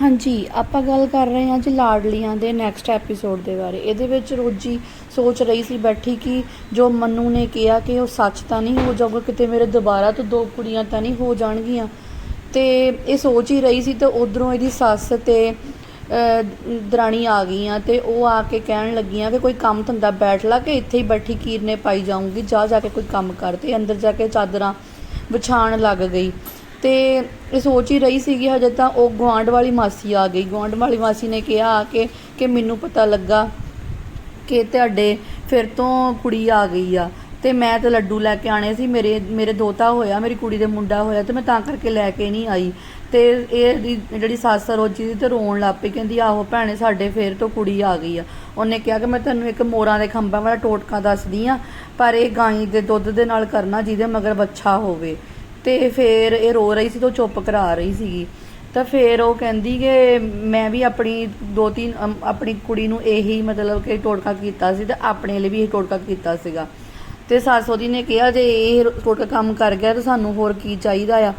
ਹਾਂਜੀ, ਆਪਾਂ ਗੱਲ ਕਰ ਰਹੇ ਹਾਂ ਜੀ ਲਾਡਲੀਆਂ ਦੇ ਨੈਕਸਟ ਐਪੀਸੋਡ ਦੇ ਬਾਰੇ। ਇਹਦੇ ਵਿੱਚ ਰੋਜੀ ਸੋਚ ਰਹੀ ਸੀ ਬੈਠੀ ਕਿ ਜੋ ਮੰਨੂ ਨੇ ਕਿਹਾ ਕਿ ਉਹ ਸੱਚ ਤਾਂ ਨਹੀਂ ਹੋ ਜਾਊਗਾ, ਕਿਤੇ ਮੇਰੇ ਦੁਬਾਰਾ ਤੋਂ ਦੋ ਕੁੜੀਆਂ ਤਾਂ ਨਹੀਂ ਹੋ ਜਾਣਗੀਆਂ। ਤੇ ਇਹ ਸੋਚ ਹੀ ਰਹੀ ਸੀ ਤੇ ਉਧਰੋਂ ਇਹਦੀ ਸੱਸ ਤੇ ਦਰਾਣੀ ਆ ਗਈਆਂ ਤੇ ਉਹ ਆ ਕੇ ਕਹਿਣ ਲੱਗੀਆਂ ਕਿ ਕੋਈ ਕੰਮ ਧੰਦਾ ਬੈਠ ਲਾ ਕਿ ਇੱਥੇ ਹੀ ਬੈਠੀ ਕੀਰਨੇ ਪਾਈ ਜਾਊਂਗੀ, ਜਾ ਜਾ ਕੇ ਕੋਈ ਕੰਮ ਕਰ ਤੇ ਅੰਦਰ ਜਾ ਕੇ ਚਾਦਰਾਂ ਵਿਛਾਣ ਲੱਗ ਗਈ। ਤੇ ਇਹ ਸੋਚ ਹੀ ਰਹੀ ਸੀਗੀ ਹਜੇ ਤਾਂ ਉਹ ਗੁਆਂਢ ਵਾਲੀ ਮਾਸੀ ਆ ਗਈ। ਗੁਆਂਢ ਵਾਲੀ ਮਾਸੀ ਨੇ ਕਿਹਾ ਆ ਕੇ ਕਿ ਮੈਨੂੰ ਪਤਾ ਲੱਗਾ ਕਿ ਤੁਹਾਡੇ ਫਿਰ ਤੋਂ ਕੁੜੀ ਆ ਗਈ ਆ ਤੇ ਮੈਂ ਤਾਂ ਲੱਡੂ ਲੈ ਕੇ ਆਣੇ ਸੀ। ਮੇਰੇ ਮੇਰੇ ਦੋਤਾ ਹੋਇਆ, ਮੇਰੀ ਕੁੜੀ ਦੇ ਮੁੰਡਾ ਹੋਇਆ ਤੇ ਮੈਂ ਤਾਂ ਕਰਕੇ ਲੈ ਕੇ ਨਹੀਂ ਆਈ। ਤੇ ਇਹ ਜਿਹੜੀ ਸੱਸ ਸਰੋਜ਼ੀ ਦੀ ਤੇ ਰੋਣ ਲੱਗ ਪਈ, ਕਹਿੰਦੀ ਆਹੋ ਭੈਣੇ ਸਾਡੇ ਫੇਰ ਤੋਂ ਕੁੜੀ ਆ ਗਈ ਆ। ਉਹਨੇ ਕਿਹਾ ਕਿ ਮੈਂ ਤੈਨੂੰ ਇੱਕ ਮੋਰਾਂ ਦੇ ਖੰਭਾਂ ਵਾਲਾ ਟੋਟਕਾ ਦੱਸਦੀ ਆ, ਪਰ ਇਹ ਗਾਂ ਦੇ ਦੁੱਧ ਦੇ ਨਾਲ ਕਰਨਾ ਜਿਹਦੇ ਮਗਰ ਬੱਚਾ ਹੋਵੇ। ਤੇ ਫਿਰ ਇਹ ਰੋ ਰਹੀ ਸੀ ਤੇ ਉਹ ਚੁੱਪ ਕਰਾ ਰਹੀ ਸੀਗੀ। ਤਾਂ ਫਿਰ ਉਹ ਕਹਿੰਦੀ ਕਿ ਮੈਂ ਵੀ ਆਪਣੀ ਦੋ ਤਿੰਨ ਅਮ, ਆਪਣੀ ਕੁੜੀ ਨੂੰ ਇਹੀ ਮਤਲਬ ਕਿ ਟੋਟਕਾ ਕੀਤਾ ਸੀ ਤੇ ਆਪਣੇ ਲਈ ਵੀ ਇਹ ਟੋਟਕਾ ਕੀਤਾ ਸੀਗਾ। ਤੇ ਸੱਸ ਉਹਦੀ ਨੇ ਕਿਹਾ ਜੇ ਇਹ ਟੋਟਕਾ ਕੰਮ ਕਰ ਗਿਆ ਤਾਂ ਸਾਨੂੰ ਹੋਰ ਕੀ ਚਾਹੀਦਾ ਆ?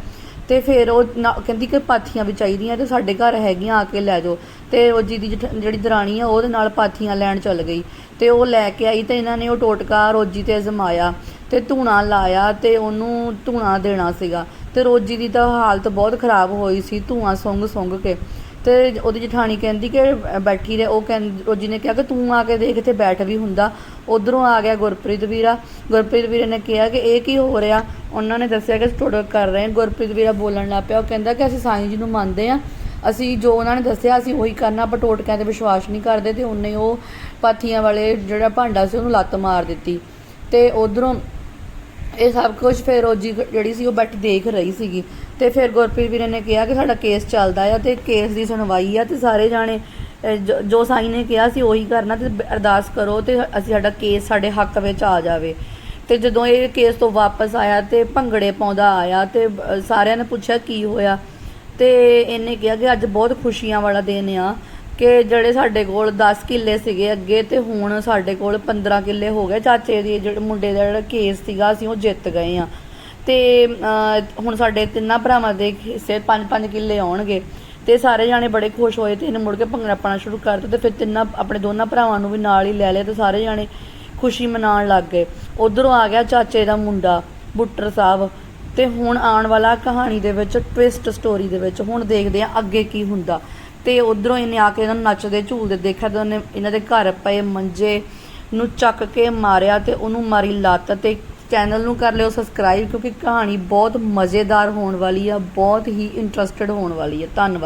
ਤੇ ਫਿਰ ਉਹ ਨਾ- ਕਹਿੰਦੀ ਕਿ ਪਾਥੀਆਂ ਵੀ ਚਾਹੀਦੀਆਂ ਤੇ ਸਾਡੇ ਘਰ ਹੈਗੀਆਂ, ਆ ਕੇ ਲੈ ਜਾਓ। ਤੇ ਉਹ ਜੀ ਦੀ ਜਠ- ਜਿਹੜੀ ਦਰਾਣੀ ਆ, ਉਹਦੇ ਨਾਲ ਪਾਥੀਆਂ ਲੈਣ ਚੱਲ ਗਈ। ਤੇ ਉਹ ਲੈ ਕੇ ਆਈ ਤੇ ਇਹਨਾਂ ਨੇ ਉਹ ਟੋਟਕਾ ਰੋਜੀ ਤੇ ਅਜ਼ਮਾਇਆ ਤੇ ਧੂਣਾ ਲਾਇਆ ਤੇ ਉਹਨੂੰ ਧੂਣਾ ਦੇਣਾ ਸੀਗਾ। ਤੇ ਰੋਜੀ ਦੀ ਤਾਂ ਹਾਲਤ ਬਹੁਤ ਖਰਾਬ ਹੋਈ ਸੀ ਧੂਆਂ ਸੁੰਘ ਸੁੰਘ ਕੇ। ਤੇ ਉਹਦੀ ਜਠਾਣੀ ਕਹਿੰਦੀ ਕਿ ਬੈਠੀ ਰਹੇ। ਉਹ ਕਹਿੰਦੀ ਉਹ ਜਿਹਨੇ ਕਿਹਾ ਕਿ ਤੂੰ ਆ ਕੇ ਦੇਖ, ਇੱਥੇ ਬੈਠ ਵੀ ਹੁੰਦਾ। ਉਧਰੋਂ ਆ ਗਿਆ ਗੁਰਪ੍ਰੀਤ ਵੀਰਾ। ਗੁਰਪ੍ਰੀਤ ਵੀਰੇ ਨੇ ਕਿਹਾ ਕਿ ਇਹ ਕੀ ਹੋ ਰਿਹਾ? ਉਹਨਾਂ ਨੇ ਦੱਸਿਆ ਕਿ ਸਟੋਡਕ ਕਰ ਰਹੇ ਗੁਰਪ੍ਰੀਤ ਵੀਰਾ ਬੋਲਣ ਲੱਗ ਪਿਆ। ਉਹ ਕਹਿੰਦਾ ਕਿ ਅਸੀਂ ਸਾਈਂ ਜੀ ਨੂੰ ਮੰਨਦੇ ਆ ਅਸੀਂ ਜੋ ਉਹਨਾਂ ਨੇ ਦੱਸਿਆ, ਅਸੀਂ ਉਹੀ ਕਰਨਾ ਪਰ ਟੋਟਕਿਆਂ ਤੇ ਵਿਸ਼ਵਾਸ ਨਹੀਂ ਕਰਦੇ ਤੇ ਉਹਨੇ ਉਹ ਪਾਥੀਆਂ ਵਾਲੇ ਜਿਹੜਾ ਭਾਂਡਾ ਸੀ, ਉਹਨੂੰ ਲੱਤ ਮਾਰ ਦਿੱਤੀ। ਤੇ ਉਧਰੋਂ ਇਹ ਸਭ ਕੁਝ ਫਿਰ ਰੋਜੀ ਜਿਹੜੀ ਸੀ ਉਹ ਬੈਠ ਦੇਖ ਰਹੀ ਸੀਗੀ। ਤੇ ਫਿਰ ਗੁਰਪ੍ਰੀਤ ਵੀਰੇ ਨੇ ਕਿਹਾ ਕਿ ਸਾਡਾ ਕੇਸ ਚੱਲਦਾ ਆ ਤੇ ਕੇਸ ਦੀ ਸੁਣਵਾਈ ਆ ਤੇ ਸਾਰੇ ਜਾਣੇ ਜੋ- ਜੋ ਸਾਈ ਨੇ ਕਿਹਾ ਸੀ ਉਹੀ ਕਰਨਾ ਤੇ ਅਰਦਾਸ ਕਰੋ ਤੇ ਅਸੀਂ ਸਾਡਾ ਕੇਸ ਸਾਡੇ ਹੱਕ ਵਿੱਚ ਆ ਜਾਵੇ। ਤੇ ਜਦੋਂ ਇਹ ਕੇਸ ਤੋਂ ਵਾਪਸ ਆਇਆ ਤੇ ਭੰਗੜੇ ਪਾਉਂਦਾ ਆਇਆ ਤੇ ਸਾਰਿਆਂ ਨੇ ਪੁੱਛਿਆ ਕੀ ਹੋਇਆ। ਤੇ ਇਹਨੇ ਕਿਹਾ ਕਿ ਅੱਜ ਬਹੁਤ ਖੁਸ਼ੀਆਂ ਵਾਲਾ ਦਿਨ ਆ। ਕਿ ਜਿਹੜੇ ਸਾਡੇ ਕੋਲ 10 ਕਿੱਲੇ ਸੀਗੇ ਅੱਗੇ ਤੇ ਹੁਣ ਸਾਡੇ ਕੋਲ 15 ਕਿੱਲੇ ਹੋ ਗਏ। ਚਾਚੇ ਦੀ ਜਿਹੜੇ ਮੁੰਡੇ ਦਾ ਜਿਹੜਾ ਕੇਸ ਸੀਗਾ, ਅਸੀਂ ਉਹ ਜਿੱਤ ਗਏ ਆ ਤੇ ਹੁਣ ਸਾਡੇ ਤਿੰਨਾਂ ਭਰਾਵਾਂ ਦੇ ਹਿੱਸੇ 5-5 ਕਿੱਲੇ ਆਉਣਗੇ। ਤੇ ਸਾਰੇ ਜਾਣੇ ਬੜੇ ਖੁਸ਼ ਹੋਏ ਤੇ ਇਹਨੇ ਮੁੜ ਕੇ ਭੰਗੜਾ ਪਾਣਾ ਸ਼ੁਰੂ ਕਰ ਦਿੱਤਾ ਤੇ ਫਿਰ ਤਿੰਨਾਂ, ਆਪਣੇ ਦੋਨਾਂ ਭਰਾਵਾਂ ਨੂੰ ਵੀ ਨਾਲ ਹੀ ਲੈ ਲਿਆ ਤੇ ਸਾਰੇ ਜਾਣੇ ਖੁਸ਼ੀ ਮਨਾਉਣ ਲੱਗ ਗਏ। ਉਧਰੋਂ ਆ ਗਿਆ ਚਾਚੇ ਦਾ ਮੁੰਡਾ, ਬੁੱਟਰ ਸਾਹਿਬ। ਤੇ ਹੁਣ ਆਉਣ ਵਾਲਾ ਕਹਾਣੀ ਦੇ ਵਿੱਚ ਟਵਿਸਟ ਸਟੋਰੀ ਦੇ ਵਿੱਚ ਹੁਣ ਦੇਖਦੇ ਆ ਅੱਗੇ ਕੀ ਹੁੰਦਾ। ਤੇ ਉਧਰੋਂ ਇਹਨੇ ਆ ਕੇ ਇਹਨਾਂ ਨੂੰ ਨੱਚਦੇ ਝੂਲਦੇ ਦੇਖਿਆ ਤੇ ਉਹਨੇ ਇਹਨਾਂ ਦੇ ਘਰ ਪਏ ਮੰਜੇ ਨੂੰ ਚੱਕ ਕੇ ਮਾਰਿਆ ਤੇ ਉਹਨੂੰ ਮਾਰੀ ਲੱਤ ਤੇ ਚੈਨਲ ਨੂੰ ਕਰ ਲਿਓ ਸਬਸਕ੍ਰਾਈਬ ਕਿਉਂਕਿ ਕਹਾਣੀ ਬਹੁਤ ਮਜ਼ੇਦਾਰ ਹੋਣ ਵਾਲੀ ਆ, ਬਹੁਤ ਹੀ ਇੰਟਰਸਟਿਡ ਹੋਣ ਵਾਲੀ ਆ। ਧੰਨਵਾਦ।